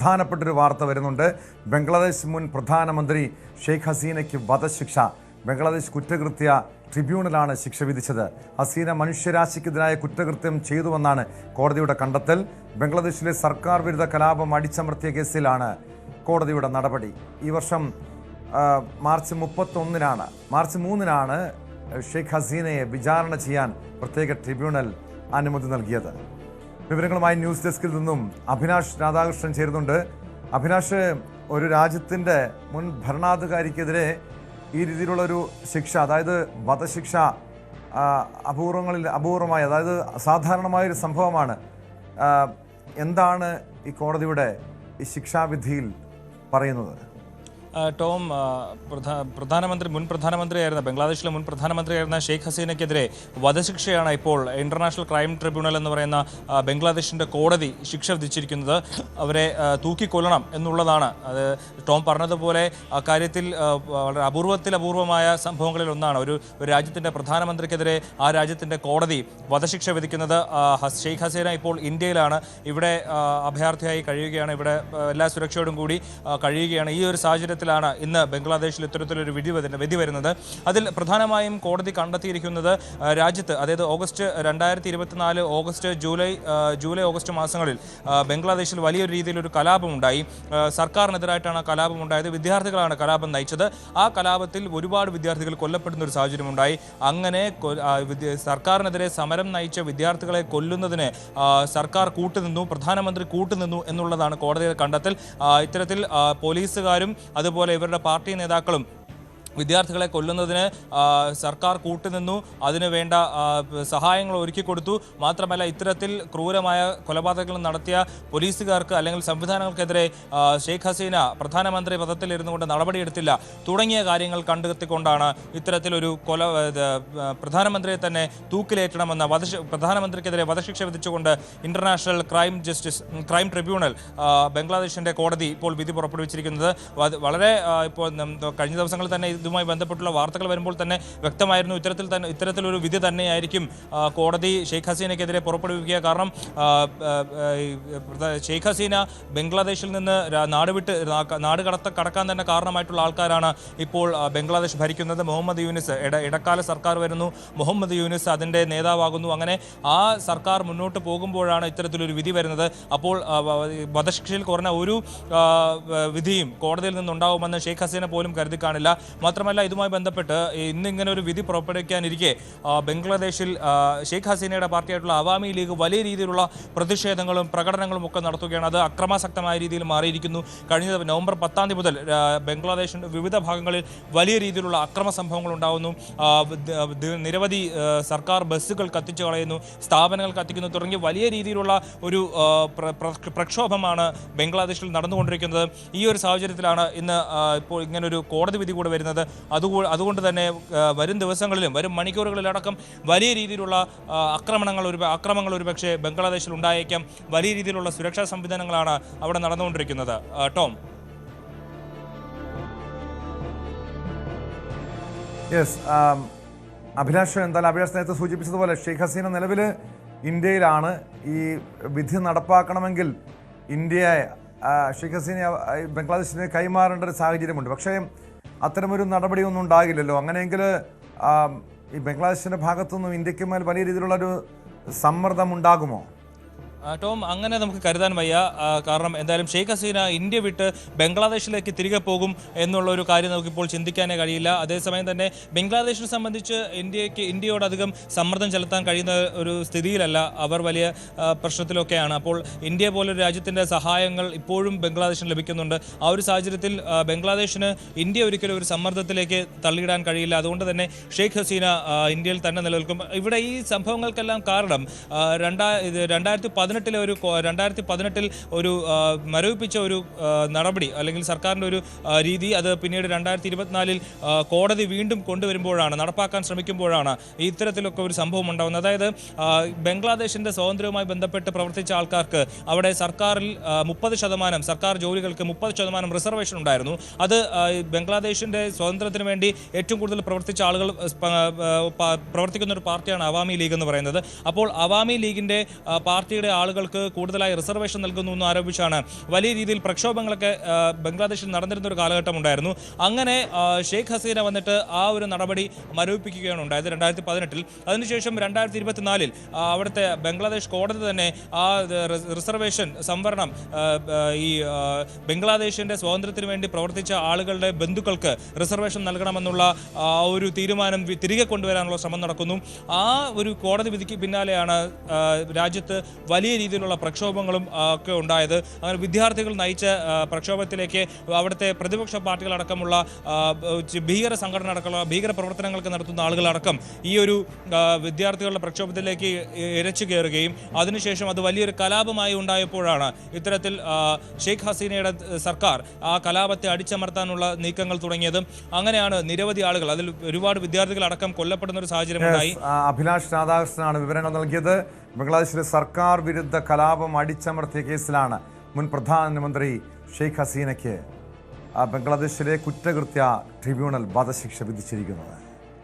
പ്രധാനപ്പെട്ടൊരു വാർത്ത വരുന്നുണ്ട്. ബംഗ്ലാദേശ് മുൻ പ്രധാനമന്ത്രി ഷെയ്ഖ് ഹസീനയ്ക്ക് വധശിക്ഷ. ബംഗ്ലാദേശ് കുറ്റകൃത്യ ട്രിബ്യൂണലാണ് ശിക്ഷ വിധിച്ചത്. ഹസീന മനുഷ്യരാശിക്കെതിരായ കുറ്റകൃത്യം ചെയ്തുവെന്നാണ് കോടതിയുടെ കണ്ടെത്തൽ. ബംഗ്ലാദേശിലെ സർക്കാർ വിരുദ്ധ കലാപം അടിച്ചമർത്തിയ കേസിലാണ് കോടതിയുടെ നടപടി. ഈ വർഷം മാർച്ച് മുപ്പത്തൊന്നിനാണ് മാർച്ച് മൂന്നിനാണ് ഷെയ്ഖ് ഹസീനയെ വിചാരണ ചെയ്യാൻ പ്രത്യേക ട്രിബ്യൂണൽ അനുമതി നൽകിയത്. വിവരങ്ങളുമായി ന്യൂസ് ഡെസ്കിൽ നിന്നും അഭിനാഷ് രാധാകൃഷ്ണൻ ചേരുന്നുണ്ട്. അഭിനാഷ് ഒരു രാജ്യത്തിന്റെ മുൻ ഭരണാധികാരിക്കെതിരെ ഈ രീതിയിലുള്ളൊരു ശിക്ഷ അതായത് വധശിക്ഷ അപൂർവങ്ങളിൽ അപൂർവമായി അതായത് സാധാരണമായൊരു സംഭവമാണ്. എന്താണ് ഈ കോടതിയുടെ ഈ ശിക്ഷാവിധിയിൽ പറയുന്നത്? ടോം പ്രധാ- പ്രധാനമന്ത്രി മുൻ പ്രധാനമന്ത്രിയായിരുന്ന ബംഗ്ലാദേശിലെ മുൻ പ്രധാനമന്ത്രിയായിരുന്ന ഷെയ്ഖ് ഹസീനയ്ക്കെതിരെ വധശിക്ഷയാണ് ഇപ്പോൾ ഇന്റർനാഷണൽ ക്രൈം ട്രിബ്യൂണൽ എന്ന് പറയുന്ന ബംഗ്ലാദേശിന്റെ കോടതി ശിക്ഷ വിധിച്ചിരിക്കുന്നത്. അവരെ തൂക്കിക്കൊല്ലണം എന്നുള്ളതാണ്. അത് ടോം പറഞ്ഞതുപോലെ അക്കാര്യത്തിൽ വളരെ അപൂർവത്തിൽ അപൂർവമായ സംഭവങ്ങളിൽ ഒന്നാണ്. ഒരു ഒരു രാജ്യത്തിന്റെ പ്രധാനമന്ത്രിക്കെതിരെ ആ രാജ്യത്തിന്റെ കോടതി വധശിക്ഷ വിധിക്കുന്നത് ഷെയ്ഖ് ഹസീന ഇപ്പോൾ ഇന്ത്യയിലാണ്. ഇവിടെ അഭയാർത്ഥിയായി കഴിയുകയാണ്. ഇവിടെ എല്ലാ സുരക്ഷയോടും കൂടി കഴിയുകയാണ്. ഈ ഒരു സാഹചര്യത്തിലാണ് ഇന്ന് ബംഗ്ലാദേശിൽ ഇത്തരത്തിലൊരു വിധി വിധി വരുന്നത്. അതിൽ പ്രധാനമായും കോടതി കണ്ടെത്തിയിരിക്കുന്നത് രാജ്യത്ത് അതായത് ഓഗസ്റ്റ് രണ്ടായിരത്തി ഇരുപത്തിനാല് ഓഗസ്റ്റ് ജൂലൈ ജൂലൈ ഓഗസ്റ്റ് മാസങ്ങളിൽ ബംഗ്ലാദേശിൽ വലിയൊരു രീതിയിലൊരു കലാപമുണ്ടായി. സർക്കാരിനെതിരായിട്ടാണ് കലാപമുണ്ടായത്. വിദ്യാർത്ഥികളാണ് കലാപം നയിച്ചത്. ആ കലാപത്തിൽ ഒരുപാട് വിദ്യാർത്ഥികൾ കൊല്ലപ്പെടുന്ന ഒരു സാഹചര്യമുണ്ടായി. അങ്ങനെ സർക്കാരിനെതിരെ സമരം നയിച്ച വിദ്യാർത്ഥികളെ കൊല്ലുന്നതിന് സർക്കാർ കൂട്ടുനിന്നു പ്രധാനമന്ത്രി കൂട്ടുനിന്നു എന്നുള്ളതാണ് കോടതിയുടെ കണ്ടെത്തൽ. ഇത്തരത്തിൽ പോലീസുകാരും പോലീസുകാരും അതുപോലെ ഇവരുടെ പാർട്ടി നേതാക്കളും വിദ്യാർത്ഥികളെ കൊല്ലുന്നതിന് സർക്കാർ കൂട്ടുനിന്നു അതിനു വേണ്ട സഹായങ്ങൾ ഒരുക്കി കൊടുത്തു. മാത്രമല്ല ഇത്തരത്തിൽ ക്രൂരമായ കൊലപാതകങ്ങൾ നടത്തിയ പോലീസുകാർക്ക് അല്ലെങ്കിൽ സംവിധാനങ്ങൾക്കെതിരെ ഷെയ്ഖ് ഹസീന പ്രധാനമന്ത്രി പദത്തിലിരുന്നു കൊണ്ട് നടപടിയെടുത്തില്ല. തുടങ്ങിയ കാര്യങ്ങൾ കണ്ടെത്തിക്കൊണ്ടാണ് ഇത്തരത്തിലൊരു കൊല പ്രധാനമന്ത്രിയെ തന്നെ തൂക്കിലേറ്റണമെന്ന വധശ പ്രധാനമന്ത്രിക്കെതിരെ വധശിക്ഷ വിധിച്ചുകൊണ്ട് international crime justice crime tribunal ബംഗ്ലാദേശിന്റെ കോടതി ഇപ്പോൾ വിധി പുറപ്പെടുവിച്ചിരിക്കുന്നത്. വളരെ ഇപ്പോൾ കഴിഞ്ഞ ദിവസങ്ങളിൽ തന്നെ ഇതുമായി ബന്ധപ്പെട്ടുള്ള വാർത്തകൾ വരുമ്പോൾ തന്നെ വ്യക്തമായിരുന്നു. ഇത്തരത്തിൽ തന്നെ ഇത്തരത്തിലൊരു വിധി തന്നെയായിരിക്കും കോടതി ഷെയ്ഖ് ഹസീനയ്ക്കെതിരെ പുറപ്പെടുവിക്കുക. കാരണം ഷെയ്ഖ് ഹസീന ബംഗ്ലാദേശിൽ നിന്ന് നാടുവിട്ട് നാട് കടത്ത കടക്കാൻ തന്നെ കാരണമായിട്ടുള്ള ആൾക്കാരാണ് ഇപ്പോൾ ബംഗ്ലാദേശ് ഭരിക്കുന്നത്. മുഹമ്മദ് യൂനിസ് ഇട ഇടക്കാല സർക്കാർ വരുന്നു. മുഹമ്മദ് യൂനിസ് അതിന്റെ നേതാവാകുന്നു. അങ്ങനെ ആ സർക്കാർ മുന്നോട്ട് പോകുമ്പോഴാണ് ഇത്തരത്തിലൊരു വിധി വരുന്നത്. അപ്പോൾ വധശിക്ഷയിൽ കുറഞ്ഞ ഒരു വിധിയും കോടതിയിൽ നിന്നുണ്ടാവുമെന്ന് ഷെയ്ഖ് ഹസീന പോലും കരുതി കാണില്ല. മാത്രമല്ല ഇതുമായി ബന്ധപ്പെട്ട് ഇന്നിങ്ങനെ ഒരു വിധി പുറപ്പെടുവിക്കാനിരിക്കെ ബംഗ്ലാദേശിൽ ഷെയ്ഖ് ഹസീനയുടെ പാർട്ടിയായിട്ടുള്ള അവാമി ലീഗ് വലിയ രീതിയിലുള്ള പ്രതിഷേധങ്ങളും പ്രകടനങ്ങളും ഒക്കെ നടത്തുകയാണ്. അത് അക്രമാസക്തമായ രീതിയിൽ മാറിയിരിക്കുന്നു. കഴിഞ്ഞ നവംബർ പത്താം തീയതി മുതൽ ബംഗ്ലാദേശിന്റെ വിവിധ ഭാഗങ്ങളിൽ വലിയ രീതിയിലുള്ള അക്രമ സംഭവങ്ങൾ ഉണ്ടാകുന്നു നിരവധി സർക്കാർ ബസ്സുകൾ കത്തിച്ചു കളയുന്നു സ്ഥാപനങ്ങൾ കത്തിക്കുന്നു തുടങ്ങി വലിയ രീതിയിലുള്ള ഒരു പ്രക്ഷോഭമാണ് ബംഗ്ലാദേശിൽ നടന്നുകൊണ്ടിരിക്കുന്നത്. ഈ ഒരു സാഹചര്യത്തിലാണ് ഇന്ന് ഇപ്പോൾ ഇങ്ങനൊരു കോടതി വിധി കൂടെ വരുന്നത്. അതുകൂ അതുകൊണ്ട് തന്നെ വരും ദിവസങ്ങളിലും വരും മണിക്കൂറുകളിലടക്കം വലിയ രീതിയിലുള്ള ആക്രമണങ്ങൾ ഒരു അക്രമങ്ങൾ ഒരു പക്ഷേ ബംഗ്ലാദേശിൽ ഉണ്ടായേക്കാം. വലിയ രീതിയിലുള്ള സുരക്ഷാ സംവിധാനങ്ങളാണ് അവിടെ നടന്നുകൊണ്ടിരിക്കുന്നത്. ടോം. യെസ് അഭിലാഷ് എന്തായാലും അഭിലാഷ് നേരത്തെ സൂചിപ്പിച്ചതുപോലെ ഷെയ്ഖ് ഹസീന നിലവിൽ ഇന്ത്യയിലാണ്. ഈ വിധി നടപ്പാക്കണമെങ്കിൽ ഇന്ത്യയെ ഷെയ്ഖ് ഹസീന ബംഗ്ലാദേശിന് കൈമാറേണ്ട ഒരു സാഹചര്യമുണ്ട്. പക്ഷേ അത്തരമൊരു നടപടിയൊന്നും ഉണ്ടാകില്ലല്ലോ. അങ്ങനെയെങ്കിൽ ഈ ബംഗ്ലാദേശിന്റെ ഭാഗത്തുനിന്നും ഇന്ത്യയ്ക്ക് മേൽ വലിയ രീതിയിലുള്ളൊരു സമ്മർദ്ദം ഉണ്ടാകുമോ? ടോം അങ്ങനെ നമുക്ക് കരുതാൻ വയ്യ. കാരണം എന്തായാലും ഷെയ്ഖ് ഹസീന ഇന്ത്യ വിട്ട് ബംഗ്ലാദേശിലേക്ക് തിരികെ പോകും എന്നുള്ള ഒരു കാര്യം നമുക്കിപ്പോൾ ചിന്തിക്കാനേ കഴിയില്ല. അതേസമയം തന്നെ ബംഗ്ലാദേശിനെ സംബന്ധിച്ച് ഇന്ത്യയ്ക്ക് ഇന്ത്യയോട് അധികം സമ്മർദ്ദം ചെലുത്താൻ കഴിയുന്ന ഒരു സ്ഥിതിയിലല്ല അവർ വലിയ പ്രശ്നത്തിലൊക്കെയാണ്. അപ്പോൾ ഇന്ത്യ പോലൊരു രാജ്യത്തിന്റെ സഹായങ്ങൾ ഇപ്പോഴും ബംഗ്ലാദേശിന് ലഭിക്കുന്നുണ്ട്. ആ ഒരു സാഹചര്യത്തിൽ ബംഗ്ലാദേശിന് ഇന്ത്യ ഒരിക്കലും ഒരു സമ്മർദ്ദത്തിലേക്ക് തള്ളിയിടാൻ കഴിയില്ല. അതുകൊണ്ട് തന്നെ ഷെയ്ഖ് ഹസീന ഇന്ത്യയിൽ തന്നെ നിലനിൽക്കും. ഇവിടെ ഈ സംഭവങ്ങൾക്കെല്ലാം കാരണം രണ്ടാ രണ്ടായിരത്തി പതിനെട്ടിലെ ഒരു രണ്ടായിരത്തി പതിനെട്ടിൽ ഒരു മരവിപ്പിച്ച ഒരു നടപടി അല്ലെങ്കിൽ സർക്കാരിന്റെ ഒരു രീതി അത് പിന്നീട് രണ്ടായിരത്തി ഇരുപത്തിനാലിൽ കോടതി വീണ്ടും കൊണ്ടുവരുമ്പോഴാണ് നടപ്പാക്കാൻ ശ്രമിക്കുമ്പോഴാണ് ഇത്തരത്തിലൊക്കെ ഒരു സംഭവം ഉണ്ടാകുന്നത് അതായത് ബംഗ്ലാദേശിന്റെ സ്വാതന്ത്ര്യവുമായി ബന്ധപ്പെട്ട് പ്രവർത്തിച്ച ആൾക്കാർക്ക് അവിടെ സർക്കാരിൽ മുപ്പത് ശതമാനം സർക്കാർ ജോലികൾക്ക് മുപ്പത് ശതമാനം റിസർവേഷൻ ഉണ്ടായിരുന്നു. അത് ബംഗ്ലാദേശിന്റെ സ്വാതന്ത്ര്യത്തിന് വേണ്ടി ഏറ്റവും കൂടുതൽ പ്രവർത്തിച്ച ആളുകൾ പ്രവർത്തിക്കുന്ന ഒരു പാർട്ടിയാണ് അവാമി ലീഗ് എന്ന് പറയുന്നത്. അപ്പോൾ അവാമി ലീഗിന്റെ പാർട്ടിയുടെ ആളുകൾക്ക് കൂടുതലായി റിസർവേഷൻ നൽകുന്നു എന്ന് ആരോപിച്ചാണ് വലിയ രീതിയിൽ പ്രക്ഷോഭങ്ങളൊക്കെ ബംഗ്ലാദേശിൽ നടന്നിരുന്ന ഒരു കാലഘട്ടം ഉണ്ടായിരുന്നു. അങ്ങനെ ഷെയ്ഖ് ഹസീന വന്നിട്ട് ആ ഒരു നടപടി മരവിപ്പിക്കുകയാണ് ഉണ്ടായത് രണ്ടായിരത്തി പതിനെട്ടിൽ അതിനുശേഷം രണ്ടായിരത്തി ഇരുപത്തിനാലിൽ അവിടുത്തെ ബംഗ്ലാദേശ് കോടതി തന്നെ ആ റിസർവേഷൻ സംവരണം ഈ ബംഗ്ലാദേശിന്റെ സ്വാതന്ത്ര്യത്തിന് വേണ്ടി പ്രവർത്തിച്ച ആളുകളുടെ ബന്ധുക്കൾക്ക് റിസർവേഷൻ നൽകണമെന്നുള്ള ഒരു തീരുമാനം തിരികെ കൊണ്ടുവരാനുള്ള ശ്രമം നടക്കുന്നു. ആ ഒരു കോടതി വിധിക്ക് പിന്നാലെയാണ് രാജ്യത്ത് വലിയ രീതിയിലുള്ള പ്രക്ഷോഭങ്ങളും ഒക്കെ ഉണ്ടായത്. അങ്ങനെ വിദ്യാർത്ഥികൾ നയിച്ച പ്രക്ഷോഭത്തിലേക്ക് അവിടുത്തെ പ്രതിപക്ഷ പാർട്ടികളടക്കമുള്ള ഭീകര സംഘടന അടക്കമുള്ള ഭീകര പ്രവർത്തനങ്ങൾക്ക് നടത്തുന്ന ആളുകളടക്കം ഈ ഒരു വിദ്യാർത്ഥികളുടെ പ്രക്ഷോഭത്തിലേക്ക് ഇരച്ചു കയറുകയും അതിനുശേഷം അത് വലിയൊരു കലാപമായി ഉണ്ടായപ്പോഴാണ് ഇത്തരത്തിൽ ഷെയ്ഖ് ഹസീനയുടെ സർക്കാർ ആ കലാപത്തെ അടിച്ചമർത്താനുള്ള നീക്കങ്ങൾ തുടങ്ങിയതും. അങ്ങനെയാണ് നിരവധി ആളുകൾ അതിൽ ഒരുപാട് വിദ്യാർത്ഥികൾ അടക്കം കൊല്ലപ്പെടുന്ന ഒരു സാഹചര്യം ഉണ്ടായി. അഭിലാഷ് രാധാകൃഷ്ണനാണ് വിവരങ്ങൾ നൽകിയത്. ബംഗ്ലാദേശിലെ സർക്കാർ വിരുദ്ധ കലാപം അടിച്ചമർത്തിയ കേസിലാണ് മുൻ പ്രധാനമന്ത്രി ഷെയ്ഖ് ഹസീനയ്ക്ക് ബംഗ്ലാദേശിലെ കുറ്റകൃത്യ ട്രിബ്യൂണൽ വധശിക്ഷ വിധിച്ചിരിക്കുന്നത്.